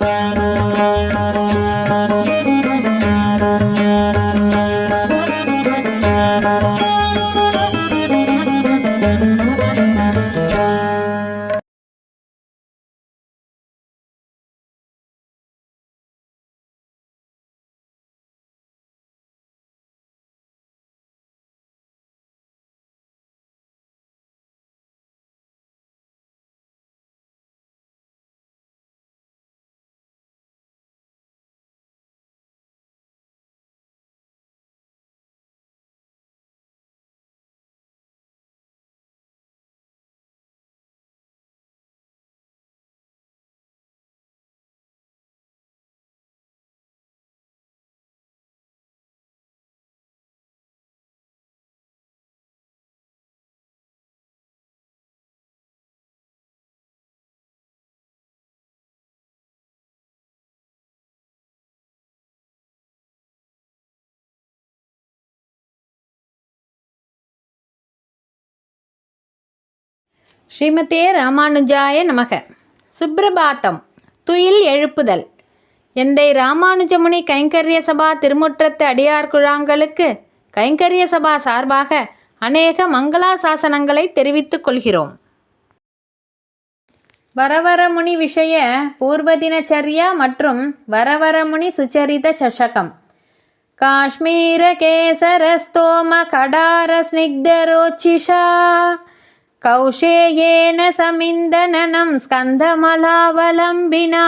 Música ஸ்ரீமதே ராமானுஜாய நமக. சுப்ரபாத்தம். துயில் எழுப்புதல். எந்தை ராமானுஜமுனி கைங்கரிய சபா திருமுற்றத்து அடியார் குழாங்களுக்கு கைங்கரிய சபா சார்பாக அநேக மங்களாசாசனங்களை தெரிவித்துக் கொள்கிறோம். வரவரமுனி விஷய பூர்வதினச்சரியா மற்றும் வரவரமுனி சுச்சரித சஷகம் காஷ்மீர கேசரஸ்தோம கடார ஸ்னிக்தரோச்சிஷா கௌஷேயேன சமிந்தனனம் ஸ்கந்தமலாவலம்பினா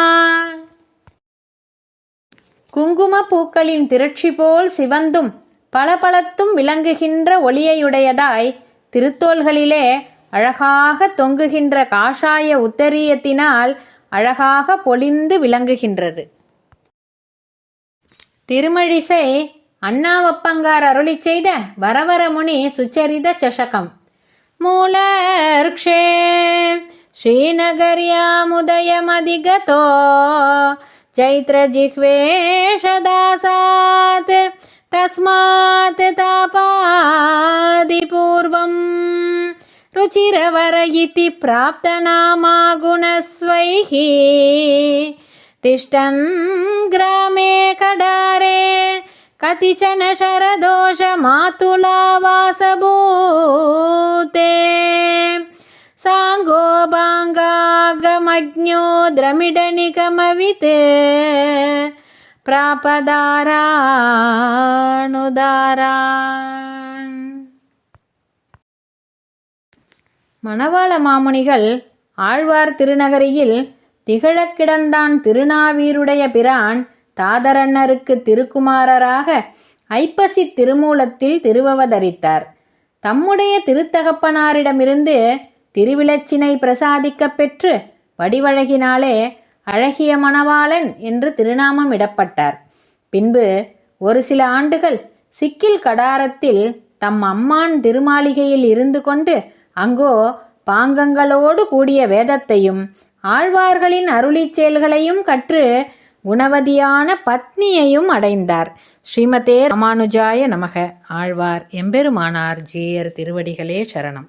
குங்கும பூக்களின் திரட்சி போல் சிவந்தும் பளபளத்தும் விளங்குகின்ற ஒளியையுடையதாய் திருத்தோள்களிலே அழகாக தொங்குகின்ற காஷாய உத்தரியத்தினால் அழகாக பொலிந்து விளங்குகின்றது. திருமழிசை அண்ணாவப்பங்கார் அருளிச் செய்த வரவரமுனி சுச்சரித சஷகம் मूलर्क्षे श्रीनगर्यामुदयमधिगतो चैत्रजिह्वेशदासात् तस्मात् तापादिपूर्वं रुचिरवर इति प्राप्तनामा गुणस्वैः तिष्ठन् ग्रामे कडारे कतिचन शरदोषमातुलावासभूते बाङ्गागमज्ञो द्रमिडनिगमवित् प्रापदारानुदारान् மணவாள மாமுனிகள் ஆழ்வார் திருநகரியில் திகழக் கிடந்தான் திருநாவீருடைய பிரான் தாதரண்ணருக்கு திருக்குமாரராக ஐப்பசி திருமூலத்தில் திருவவதரித்தார் தம்முடைய திருத்தகப்பனாரிடமிருந்து திருவிலச்சினை பிரசாதிக்கப் பெற்று வடிவழகினாலே அழகிய மணவாளன் என்று திருநாமம் இடப்பட்டார். பின்பு ஒரு சில ஆண்டுகள் சிக்கில் கடாரத்தில் தம் அம்மான் திருமாளிகையில் இருந்து கொண்டு அங்கோ பாங்கங்களோடு கூடிய வேதத்தையும் ஆழ்வார்களின் அருளிச் செயல்களையும் கற்று குணவதியான பத்னியையும் அடைந்தார். ஸ்ரீமதே ராமானுஜாய நமக. ஆழ்வார் எம்பெருமானார் ஜீயர் திருவடிகளே சரணம்.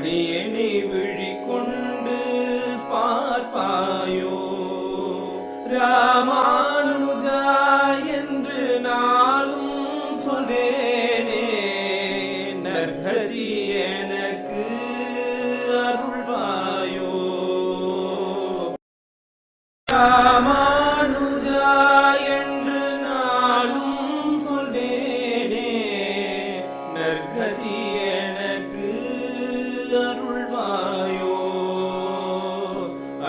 அடியனை விழிக்கொண்டு பார்ப்பாயோ ராமானுஜா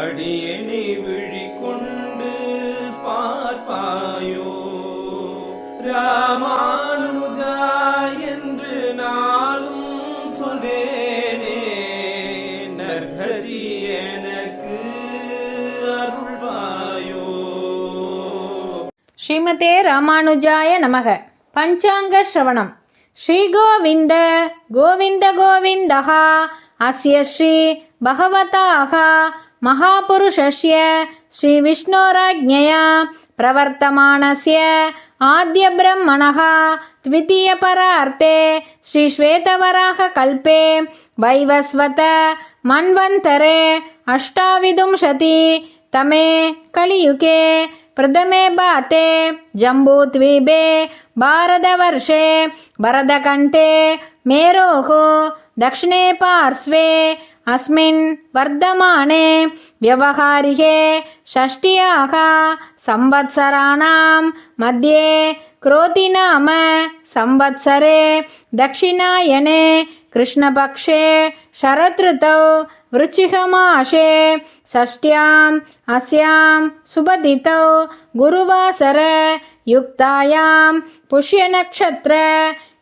அடியனை விழிக்கொண்டு பார்ப்பாயோ? ராமானுஜா என்று நாளும் சொன்னேனே நற்கதி எனக்கு அருள்வாயோ? ஸ்ரீமதே ராமானுஜாய நமக. பஞ்சாங்க ஸ்ரவணம். ஸ்ரீ கோவிந்த கோவிந்த கோவிந்தகா அஸ்ய ஸ்ரீ பகவதாக महापुरुषस्य श्रीविष्णोराज्ञया प्रवर्तमानस्य आद्यब्रह्मणः द्वितीयपरार्ते श्रीश्वेतवराहकल्पे वैवस्वत मन्वन्तरे अष्टाविंशति तमे कलियुगे प्रथमे बाते जम्बूद्वीपे भारतवर्षे भरदकण्ठे मेरोः दक्षिणे पार्श्वे अस्मिन् वर्धमाने व्यवहारिके षष्ट्याः संवत्सराणां मध्ये क्रोतिनाम संवत्सरे दक्षिणायने कृष्णपक्षे शरदृतौ वृश्चिकमासे षष्ट्याम् अस्यां सुबदितौ गुरुवासर युक्तायां पुष्यनक्षत्र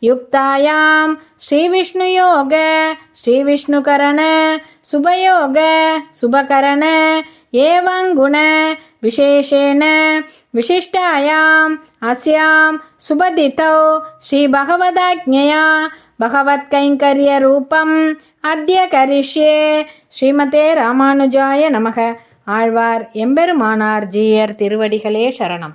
युक्तायां श्रीविष्णुयोग श्रीविष्णुकरण शुभयोग शुभकरण एवं गुण विशेषेण विशिष्टायाम् अस्यां सुबदितौ श्रीभगवदाज्ञया भगवत्कैङ्कर्यरूपम् अद्य करिष्ये ஸ்ரீமதே ராமானுஜாய நமக ஆழ்வார் எம்பெருமானார் ஜீயர் திருவடிகளே சரணம்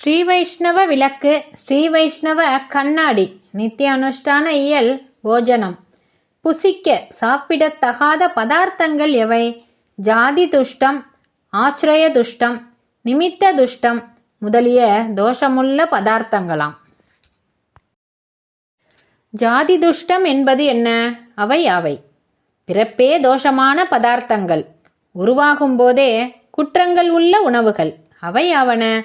ஸ்ரீ வைஷ்ணவ விளக்கு ஸ்ரீ வைஷ்ணவ கண்ணாடி நித்திய அனுஷ்டான இயல் போஜனம். புசிக்க சாப்பிடத்தகாத பதார்த்தங்கள் எவை? ஜாதி துஷ்டம் ஆச்சிரய துஷ்டம் நிமித்த துஷ்டம் முதலிய தோஷமுள்ள பதார்த்தங்களாம். ஜாதி துஷ்டம் என்பது என்ன? அவை அவை பிறப்பே தோஷமான பதார்த்தங்கள். உருவாகும் போதே குற்றங்கள் உள்ள உணவுகள். அவை அவன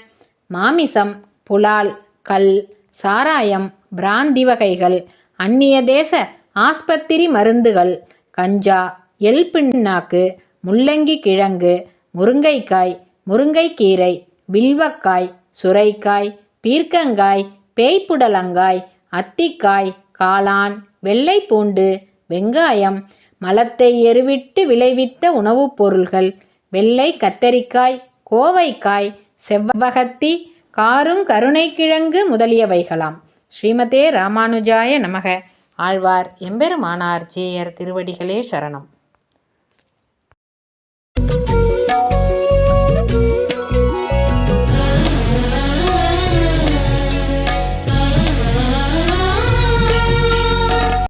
மாமிசம் புலால் கல் சாராயம் பிராந்தி வகைகள் அந்நிய தேச ஆஸ்பத்திரி மருந்துகள் கஞ்சா எல் பிண்ணாக்கு முள்ளங்கி கிழங்கு முருங்கைக்காய் முருங்கைக்கீரை வில்வக்காய் சுரைக்காய் பீர்க்கங்காய் பேய்ப்புடலங்காய் அத்திக்காய் காளான் வெள்ளை பூண்டு வெங்காயம் மலத்தை எருவிட்டு விளைவித்த உணவுப் பொருள்கள் வெள்ளை கத்தரிக்காய் கோவைக்காய் செவ்வகத்தி காரும் கருணைக்கிழங்கு முதலியவைகளாம். ஸ்ரீமதே ராமானுஜாய நமக. ஆழ்வார் எம்பெருமானார் ஜேயர் திருவடிகளே சரணம்.